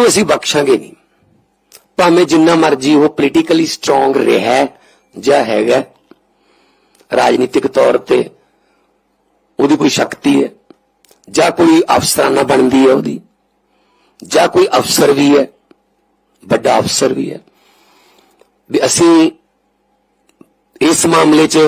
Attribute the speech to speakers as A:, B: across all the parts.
A: ਉਹਨੂੰ ਅਸੀਂ ਬਖਸ਼ਾਂਗੇ ਨਹੀਂ। ਭਾਵੇਂ ਜਿੰਨਾ ਮਰਜ਼ੀ ਉਹ ਪੋਲੀਟੀਕਲੀ ਸਟਰੋਂਗ ਰਿਹਾ ਜਾਂ ਹੈਗਾ ਰਾਜਨੀਤਿਕ ਤੌਰ ਤੇ ਉਹਦੀ ਕੋਈ ਸ਼ਕਤੀ ਹੈ, ਜਾਂ ਕੋਈ ਅਫਸਰਾਨਾ ਬਣਦੀ ਹੈ ਉਹਦੀ, ਜਾਂ ਕੋਈ ਅਫਸਰ ਵੀ ਹੈ, ਵੱਡਾ ਅਫਸਰ ਵੀ ਹੈ। ਵੀ ਅਸੀਂ ਇਸ ਮਾਮਲੇ 'ਚ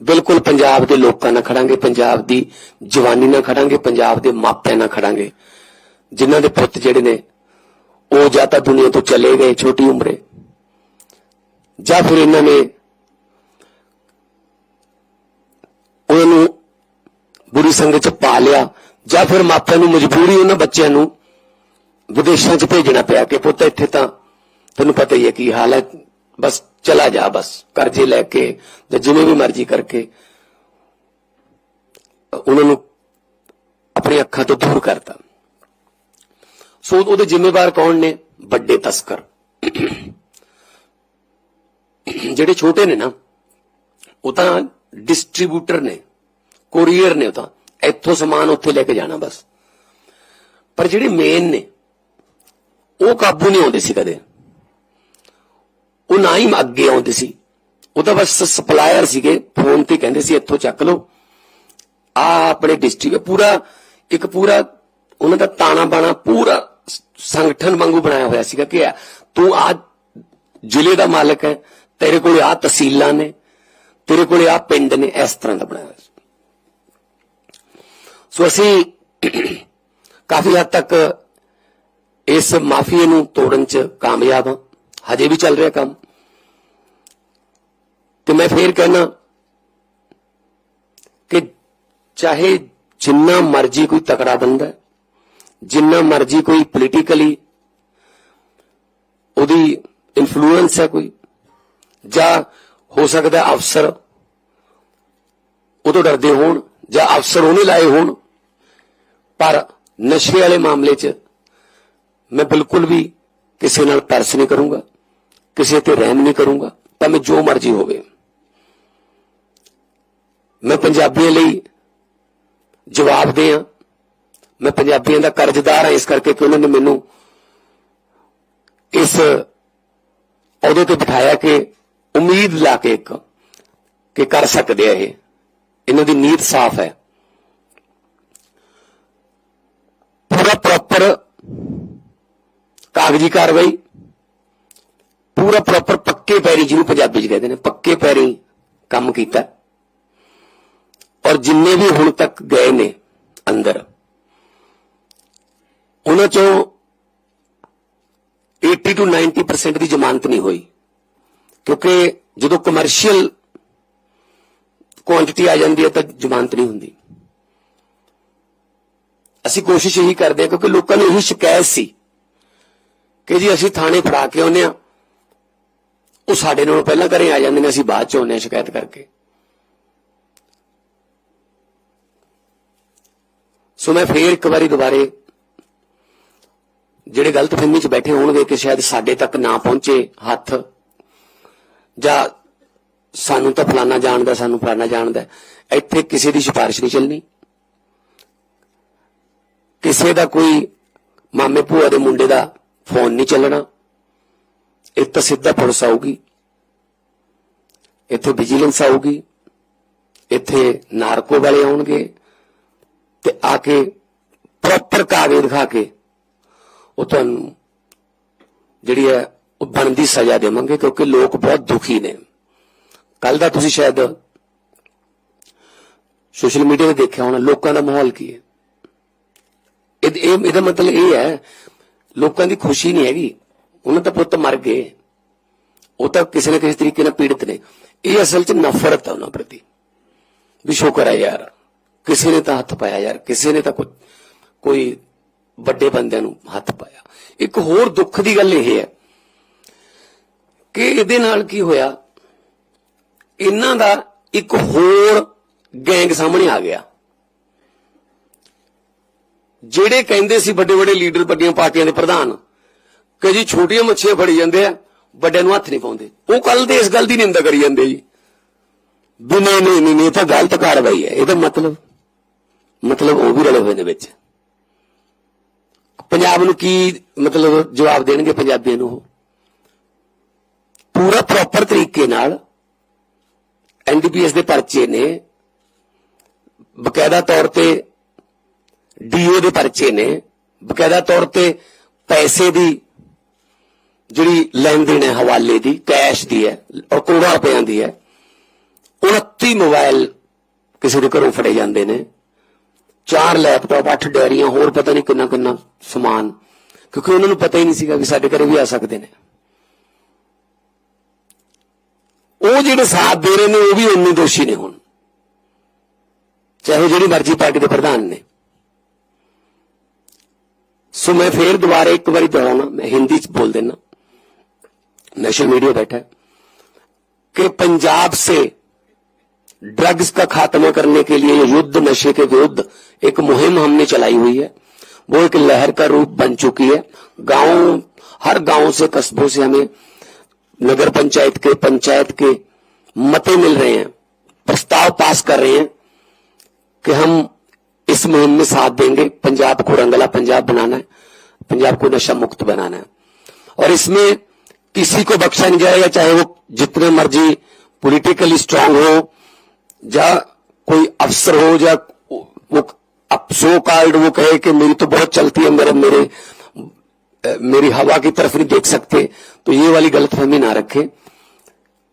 A: ਬਿਲਕੁਲ ਪੰਜਾਬ ਦੇ ਲੋਕਾਂ ਨਾਲ ਖੜਾਂਗੇ, ਪੰਜਾਬ ਦੀ ਜਵਾਨੀ ਨਾਲ ਖੜਾਂਗੇ, ਪੰਜਾਬ ਦੇ ਮਾਪਿਆਂ ਨਾਲ ਖੜਾਂਗੇ, ਜਿਨ੍ਹਾਂ ਦੇ ਪੁੱਤ ਜਿਹੜੇ ਨੇ ਉਹ ਜਾਂ ਤਾਂ ਦੁਨੀਆ ਤੋਂ ਚਲੇ ਗਏ ਛੋਟੀ ਉਮਰੇ। ਜਾਂ ਫਿਰ ਇਹਨਾਂ ਨੇ ਉਹਨਾਂ ਨੂੰ ਬੁਰੀ ਸੰਗਤ ਚ ਪਾ ਲਿਆ, ਜਾਂ ਫਿਰ ਮਾਪਿਆਂ ਨੂੰ ਮਜਬੂਰੀ ਉਹਨਾਂ ਬੱਚਿਆਂ ਨੂੰ ਵਿਦੇਸ਼ਾਂ ਚ ਭੇਜਣਾ ਪਿਆ ਕਿ ਪੁੱਤ ਇੱਥੇ ਤਾਂ ਤੈਨੂੰ ਪਤਾ ਹੀ ਹੈ ਕੀ ਹਾਲ ਹੈ, ਬਸ ਚਲਾ ਜਾ, ਬਸ ਕਰਜ਼ੇ ਲੈ ਕੇ ਜਾਂ ਜਿਵੇਂ ਵੀ ਮਰਜ਼ੀ ਕਰਕੇ ਉਹਨਾਂ ਨੂੰ ਆਪਣੀ ਅੱਖਾਂ ਤੋਂ ਦੂਰ ਕਰਤਾ। ਸੋ ਉਹਦੇ ਜ਼ਿੰਮੇਵਾਰ ਕੌਣ ਨੇ? ਵੱਡੇ ਤਸਕਰ। ਜਿਹੜੇ ਛੋਟੇ ਨੇ ਨਾ, ਉਹ ਤਾਂ ਡਿਸਟ੍ਰੀਬਿਊਟਰ ਨੇ ਕੋਰੀਅਰ ਨੇ ਉਹ ਤਾਂ। ਇੱਥੋਂ ਸਮਾਨ ਉੱਥੇ ਲੈ ਕੇ ਜਾਣਾ ਬਸ। ਪਰ ਜਿਹੜੇ ਮੇਨ ਨੇ, ਉਹ ਕਾਬੂ ਨਹੀਂ ਆਉਂਦੇ ਸੀ ਕਦੇ। ਉਹ ਨਾ ਹੀ ਅੱਗੇ ਆਉਂਦੇ ਸੀ। ਉਹ ਤਾਂ ਬਸ ਸਪਲਾਇਰ ਸੀਗੇ ਫੋਨ ਤੇ ਕਹਿੰਦੇ ਸੀ, ਇੱਥੋਂ ਚੱਕ ਲਓ। ਆ ਆਪਣੇ ਡਿਸਟ੍ਰਿਕਟ ਪੂਰਾ, ਇੱਕ ਪੂਰਾ, ਉਹਨਾਂ ਦਾ ਤਾਣਾ ਬਾਣਾ ਪੂਰਾ ਸੰਗਠਨ ਵਾਂਗੂ ਬਣਾਇਆ ਹੋਇਆ ਸੀਗਾ ਕਿ ਤੂੰ ਆ ਜ਼ਿਲ੍ਹੇ ਦਾ ਮਾਲਕ ਹੈ ਤੇਰੇ ਕੋਲ ਆ ਤਹਿਸੀਲਾਂ ਨੇ ਤੇਰੇ ਕੋਲ ਆ ਪਿੰਡ ਨੇ ਇਸ ਤਰ੍ਹਾਂ ਦਾ ਬਣਾਇਆ ਹੋਇਆ ਸੀ। ਸੋ ਅਸੀਂ ਕਾਫੀ ਹੱਦ ਤੱਕ ਇਸ ਮਾਫੀਏ ਨੂੰ ਤੋੜਨ ਚ ਕਾਮਯਾਬ ਹਾਂ। ਹਜੇ ਵੀ ਚੱਲ ਰਿਹਾ ਕੰਮ। ਤੇ ਮੈਂ ਫੇਰ ਕਹਿਣਾ ਕਿ ਚਾਹੇ ਜਿੰਨਾ ਮਰਜ਼ੀ ਕੋਈ ਤਕੜਾ ਬੰਦਾ ਹੈ, ਜਿੰਨਾ ਮਰਜ਼ੀ ਕੋਈ ਪੋਲੀਟੀਕਲੀ ਉਹਦੀ ਇਨਫਲੂਐਂਸ ਹੈ ਕੋਈ, ਜਾਂ ਹੋ ਸਕਦਾ ਅਫਸਰ ਉਹ ਤੋਂ ਡਰਦੇ ਹੋਣ, ਜਾਂ ਅਫਸਰ ਉਹਨੇ ਲਾਏ ਹੋਣ, ਪਰ ਨਸ਼ੇ ਵਾਲੇ ਮਾਮਲੇ 'ਚ ਮੈਂ ਬਿਲਕੁਲ ਵੀ ਕਿਸੇ ਨਾਲ ਤਰਸ ਨਹੀਂ ਕਰੂੰਗਾ, ਕਿਸੇ ਤੇ ਰਹਿਮ ਨਹੀਂ ਕਰੂੰਗਾ ਤਾਂ ਮੈਂ ਜੋ ਮਰਜ਼ੀ ਹੋਵੇ। ਮੈਂ ਪੰਜਾਬੀਆਂ ਲਈ ਜਵਾਬ ਦੇ ਆ। ਮੈਂ ਪੰਜਾਬੀਆਂ ਦਾ ਕਰਜ਼ਦਾਰ ਹਾਂ, ਇਸ ਕਰਕੇ ਕਿ ਉਹਨਾਂ ਨੇ ਮੈਨੂੰ ਇਸ ਅਹੁਦੇ ਤੇ ਬਿਠਾਇਆ ਕਿ ਉਮੀਦ ਲਾ ਕੇ ਇੱਕ, ਕਿ ਕਰ ਸਕਦੇ ਆ ਇਹ। ਇਹਨਾਂ ਦੀ ਨੀਤ ਸਾਫ਼ ਹੈ। ਪੂਰਾ ਪ੍ਰੋਪਰ ਕਾਗਜ਼ੀ ਕਾਰਵਾਈ, ਪੂਰਾ ਪ੍ਰੋਪਰ ਪੱਕੇ ਪੈਰੀ ਜਿਹਨੂੰ ਪੰਜਾਬੀ ਚ ਕਹਿੰਦੇ ਨੇ, ਪੱਕੇ ਪੈਰੀ ਕੰਮ ਕੀਤਾ। ਔਰ ਜਿੰਨੇ ਵੀ ਹੁਣ ਤੱਕ ਗਏ ਨੇ ਅੰਦਰ ਉਹਨਾਂ ਚੋਂ 80 ਤੋਂ 90% ਦੀ ਜ਼ਮਾਨਤ ਨਹੀਂ ਹੋਈ। ਕਿਉਂਕਿ ਜਦੋਂ ਕਮਰਸ਼ੀਅਲ ਕੁਆਂਟੀਟੀ ਆ ਜਾਂਦੀ ਹੈ ਤਾਂ ਜ਼ਮਾਨਤ ਨਹੀਂ ਹੁੰਦੀ। ਅਸੀਂ ਕੋਸ਼ਿਸ਼ ਇਹੀ ਕਰਦੇ ਹਾਂ ਕਿਉਂਕਿ ਲੋਕਾਂ ਨੂੰ ਇਹੀ ਸ਼ਿਕਾਇਤ ਸੀ ਕਿ ਜੀ ਅਸੀਂ ਥਾਣੇ ਫੜਾ ਕੇ ਆਉਂਦੇ ਆ ਉਹ ਸਾਡੇ ਨਾਲੋਂ ਪਹਿਲਾਂ ਘਰੇ ਆ ਜਾਂਦੇ ਨੇ, ਅਸੀਂ ਬਾਅਦ ਚ ਆਉਂਦੇ ਹਾਂ ਸ਼ਿਕਾਇਤ ਕਰਕੇ। ਸੋ ਮੈਂ ਫੇਰ ਇੱਕ ਵਾਰੀ ਦੁਬਾਰੇ ਜਿਹੜੇ ਗਲਤਫਹਿਮੀ ਚ ਬੈਠੇ ਹੋਣਗੇ ਕਿ ਸ਼ਾਇਦ ਸਾਡੇ ਤੱਕ ਨਾ ਪਹੁੰਚੇ ਹੱਥ, ਜਾਂ ਸਾਨੂੰ ਤਾਂ ਫਲਾਣਾ ਜਾਣਦਾ, ਸਾਨੂੰ ਫਲਾਣਾ ਜਾਣਦਾ ਇੱਥੇ ਕਿਸੇ ਦੀ ਸਿਫਾਰਿਸ਼ ਨਹੀਂ ਚੱਲਣੀ। ਕਿਸੇ ਦਾ ਕੋਈ ਮਾਮੇ ਭੂਆ ਦੇ ਮੁੰਡੇ ਦਾ ਫੋਨ ਨਹੀਂ ਚੱਲਣਾ। ਇਹ ਤਾਂ ਸਿੱਧਾ ਪੁਲਿਸ ਆਊਗੀ। ਇੱਥੇ ਵਿਜੀਲੈਂਸ ਆਊਗੀ। ਇੱਥੇ ਨਾਰਕੋ ਵਾਲੇ ਆਉਣਗੇ। ਤੇ ਆ ਕੇ ਪ੍ਰੋਪਰ ਕਾਗਜ਼ ਦਿਖਾ ਕੇ ਉਹ ਤੁਹਾਨੂੰ ਜਿਹੜੀ ਹੈ, ਉਹ ਬਣਦੀ ਸਜ਼ਾ ਦੇਵਾਂਗੇ ਕਿਉਂਕਿ ਲੋਕ ਬਹੁਤ ਦੁਖੀ ਨੇ। ਕੱਲ ਦਾ ਤੁਸੀਂ ਸ਼ਾਇਦ ਸੋਸ਼ਲ ਮੀਡੀਆ ਤੇ ਦੇਖਿਆ ਹੋਣਾ, ਲੋਕਾਂ ਦਾ ਮਾਹੌਲ ਕੀ ਹੈ? ਇਹ ਇਹਦਾ ਮਤਲਬ ਇਹ ਹੈ, ਲੋਕਾਂ ਦੀ ਖੁਸ਼ੀ ਨਹੀਂ ਹੈਗੀ। ਉਹਨਾਂ ਦਾ ਪੁੱਤ ਮਰ ਗਏ। ਉਹ ਤਾਂ ਕਿਸੇ ਨਾ ਕਿਸੇ ਤਰੀਕੇ ਨਾਲ ਪੀੜਤ ਨੇ। ਇਹ ਅਸਲ 'ਚ ਨਫ਼ਰਤ ਹੈ ਉਹਨਾਂ ਪ੍ਰਤੀ। ਵੀ ਸ਼ੁਕਰ ਹੈ ਯਾਰ। ਕਿਸੇ ਨੇ ਤਾਂ ਹੱਥ ਪਾਇਆ ਯਾਰ। ਕਿਸੇ ਨੇ ਤਾਂ ਕੋਈ ਵੱਡੇ ਬੰਦਿਆਂ ਨੂੰ ਹੱਥ ਪਾਇਆ। ਇੱਕ ਹੋਰ ਦੁੱਖ ਦੀ ਗੱਲ ਇਹ ਹੈ ਕਿ ਇਹਦੇ ਨਾਲ ਕੀ ਹੋਇਆ? ਇਹਨਾਂ ਦਾ ਇੱਕ ਹੋਰ ਗੈਂਗ ਸਾਹਮਣੇ ਆ ਗਿਆ। ਜਿਹੜੇ ਕਹਿੰਦੇ ਸੀ ਵੱਡੇ ਵੱਡੇ ਲੀਡਰ ਵੱਡੀਆਂ ਪਾਰਟੀਆਂ ਦੇ ਪ੍ਰਧਾਨ ਕਿ ਜੀ ਛੋਟੀਆਂ ਮੱਛੀਆਂ ਫੜੀ ਜਾਂਦੇ ਆ ਵੱਡਿਆਂ ਨੂੰ ਹੱਥ ਨਹੀਂ ਪਾਉਂਦੇ। ਉਹ ਕੱਲ ਦੇ ਇਸ ਗੱਲ ਦੀ ਨਿੰਦਾ ਕਰੀ ਜਾਂਦੇ ਜੀ। ਵੀ ਨਹੀਂ ਨਹੀਂ ਨਹੀਂ, ਇਹ ਤਾਂ ਗਲਤ ਕਾਰਵਾਈ ਹੈ। ਇਹਦਾ ਮਤਲਬ ਮਤਲਬ ਉਹ ਵੀ ਰਲੇ ਹੋਏ ਨੇ ਵਿੱਚ। ਪੰਜਾਬ ਨੂੰ ਕੀ ਮਤਲਬ ਜਵਾਬ ਦੇਣਗੇ ਪੰਜਾਬੀਆਂ ਨੂੰ ਉਹ? ਪੂਰਾ ਪ੍ਰੋਪਰ ਤਰੀਕੇ ਨਾਲ ਐਨਡੀਪੀਐਸ ਦੇ ਪਰਚੇ ਨੇ, ਬਕਾਇਦਾ ਤੌਰ ਤੇ ਡੀਓ ਦੇ ਪਰਚੇ ਨੇ, ਬਕਾਇਦਾ ਤੌਰ ਤੇ ਪੈਸੇ ਦੀ ਜਿਹੜੀ ਲੈਣ ਦੇਣ ਹੈ, ਹਵਾਲੇ ਦੀ, ਕੈਸ਼ ਦੀ ਹੈ, ਔਰ ਕਰੋੜਾਂ ਰੁਪਇਆਂ ਦੀ ਹੈ 29 ਮੋਬਾਈਲ ਕਿਸੇ ਦੇ ਘਰੋਂ ਫੜੇ ਜਾਂਦੇ ਨੇ। ਚਾਰ ਲੈਪਟਾਪ, ਅੱਠ ਡੈਰੀਆਂ ਹੋਰ ਪਤਾ ਨਹੀਂ ਕਿੰਨਾ ਕਿੰਨਾ ਸਮਾਨ। ਕਿਉਂਕਿ ਉਹਨਾਂ ਨੂੰ ਪਤਾ ਹੀ ਨਹੀਂ ਸੀਗਾ ਕਿ ਸਾਡੇ ਘਰੇ ਵੀ ਆ ਸਕਦੇ ਨੇ। ਉਹ ਜਿਹੜੇ ਸਾਥ ਦੇ ਰਹੇ ਨੇ, ਉਹ ਵੀ ਉਨੇ ਦੋਸ਼ੀ ਨੇ ਹੁਣ। ਚਾਹੇ ਜਿਹੜੀ ਮਰਜ਼ੀ ਪਾਰਟੀ ਦੇ ਪ੍ਰਧਾਨ ਨੇ। ਸੋ ਮੈਂ ਫੇਰ ਦੁਬਾਰੇ ਇੱਕ ਵਾਰੀ ਦੁਹਰਾਉਣਾ, ਮੈਂ ਹਿੰਦੀ ਚ ਬੋਲ ਦੇਣਾ ਨੈਸ਼ਨਲ ਮੀਡੀਆ ਬੈਠਾ ਕਿ ਪੰਜਾਬ ਸੇ ड्रग्स का खात्मा करने के लिए युद्ध, नशे के विरुद्ध एक मुहिम हमने चलाई हुई है। वो एक लहर का रूप बन चुकी है। गाँव, हर गाँव से कस्बों से हमें नगर पंचायत के पंचायत के मते मिल रहे हैं, प्रस्ताव पास कर रहे हैं कि हम इस मुहिम में साथ देंगे। पंजाब को रंगला पंजाब बनाना है। पंजाब को नशा मुक्त बनाना है। और इसमें किसी को बख्शा नहीं जाएगा, चाहे वो जितने मर्ज़ी पॉलिटिकली स्ट्रांग हो या कोई अफसर हो या वो सो कार्ड वो कहे कि मेरी तो बहुत चलती है, मेरे मेरे मेरी हवा की तरफ़ नहीं देख सकते तो ये वाली गलतफहमी ना रखें।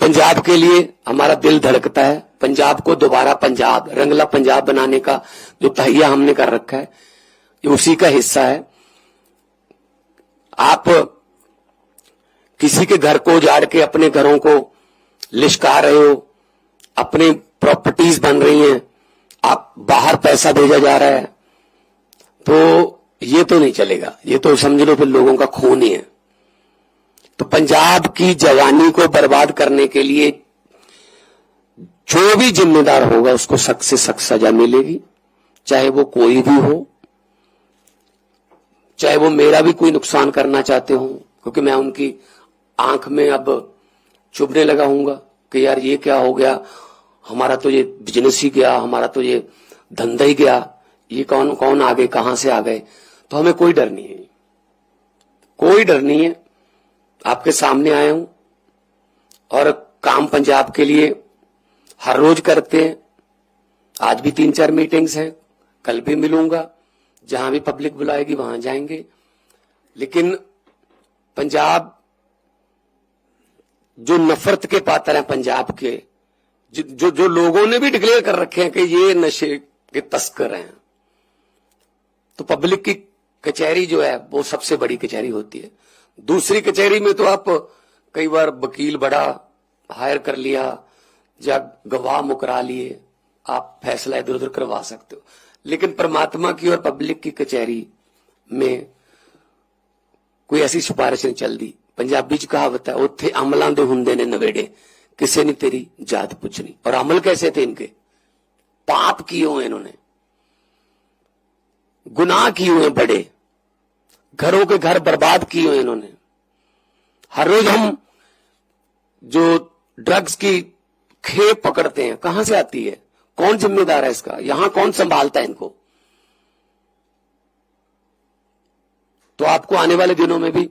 A: पंजाब के लिए हमारा दिल धड़कता है। पंजाब को दोबारा पंजाब, रंगला पंजाब बनाने का जो तहिया हमने कर रखा है, ये उसी का हिस्सा है। आप किसी के घर को उजाड़ के अपने घरों को लिशका रहे हो, अपनी प्रॉपर्टीज़ बन रही हैं। आप बाहर पैसा भेजा जा रहा है। तो ये तो नहीं चलेगा। ये तो समझ लो फिर लोगों का खून ही है। तो पंजाब की जवानी को बर्बाद करने के लिए जो भी जिम्मेदार होगा, उसको सख्त से सख्त सजा मिलेगी। चाहे वो कोई भी हो, चाहे वो मेरा भी कोई नुकसान करना चाहते हो, क्योंकि मैं उनकी आँख में अब चुभने लगा हूँगा कि यार ये क्या हो गया। हमारा तो ये बिज़नेस ही गया, हमारा तो ये धंधा ही गया, ये कौन कौन आ गए कहाँ से आ गए? तो हमें कोई डर नहीं है। कोई डर नहीं है। आपके सामने आया हूँ। और काम पंजाब के लिए हर रोज करते हैं। आज भी तीन चार मीटिंग्स हैं। कल भी मिलूँगा। जहाँ भी पब्लिक बुलाएगी, वहाँ जाएँगे। लेकिन पंजाब जो नफरत के पात्र हैं, पंजाब के जो जो लोगों ने भी डिक्लेयर कर रखे हैं कि ये नशे के तस्कर हैं। तो पब्लिक की कचहरी जो है, वो सबसे बड़ी कचहरी होती है। दूसरी कचहरी में तो आप कई बार वकील बड़ा हायर कर लिया, या गवाह मुकरा लिए, आप फैसला इधर उधर करवा सकते हो। लेकिन परमात्मा की और पब्लिक की कचहरी में कोई ऐसी सिफारिश नहीं चलती पंजाबी च कहावत है उत्थे अमलों के होंगे ने नबेड़े किसी ने तेरी जात पूछनी। और अमल कैसे थे इनके? पाप किए हुए इन्होंने। गुनाह किए हुए बड़े। घरों के घर बर्बाद किए हुए इन्होंने। हर रोज हम जो ड्रग्स की खेप पकड़ते हैं, कहाँ से आती है? कौन जिम्मेदार है इसका? यहाँ कौन संभालता है इनको? तो आपको आने वाले दिनों में भी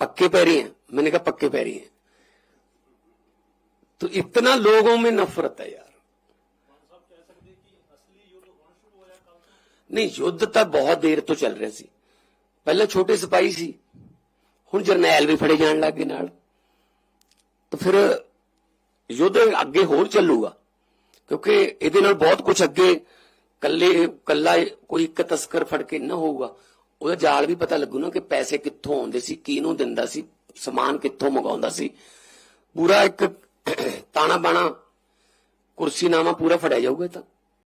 A: पक्के पैरी हैं मैंने कहा पक्के पैरी हैं तो इतना लोगों में नफरत है यार ਨਹੀਂ ਯੁੱਧ ਤਾਂ ਬਹੁਤ ਦੇਰ ਤੋਂ ਚੱਲ ਰਿਹਾ ਸੀ ਪਹਿਲਾਂ ਛੋਟੇ ਸਿਪਾਹੀ ਸੀ ਹੁਣ ਜਰਨੈਲ ਵੀ ਫੜੇ ਜਾਣ ਲੱਗੇ ਨਾਲ ਤਾਂ ਫਿਰ ਯੁੱਧ ਅੱਗੇ ਹੋਰ ਚੱਲੂਗਾ ਕਿਉਂਕਿ ਇਹਦੇ ਨਾਲ ਬਹੁਤ ਕੁਝ ਅੱਗੇ ਕੱਲੇ ਕੱਲਾ ਕੋਈ ਇੱਕ ਤਸਕਰ ਫੜ ਕੇ ਨਾ ਹੋਊਗਾ ਉਹਦਾ ਜਾਲ ਵੀ ਪਤਾ ਲੱਗੂ ਨਾ ਕਿ ਪੈਸੇ ਕਿੱਥੋਂ ਆਉਂਦੇ ਸੀ, ਕਿਹਨੂੰ ਦਿੰਦਾ ਸੀ, ਸਮਾਨ ਕਿੱਥੋਂ ਮੰਗਾਉਂਦਾ ਸੀ। ਪੂਰਾ ਇੱਕ ਤਾਣਾ ਬਾਣਾ ਕੁਰਸੀ ਨਾਮਾ ਪੂਰਾ ਫੜਿਆ ਜਾਊਗਾ ਤਾਂ।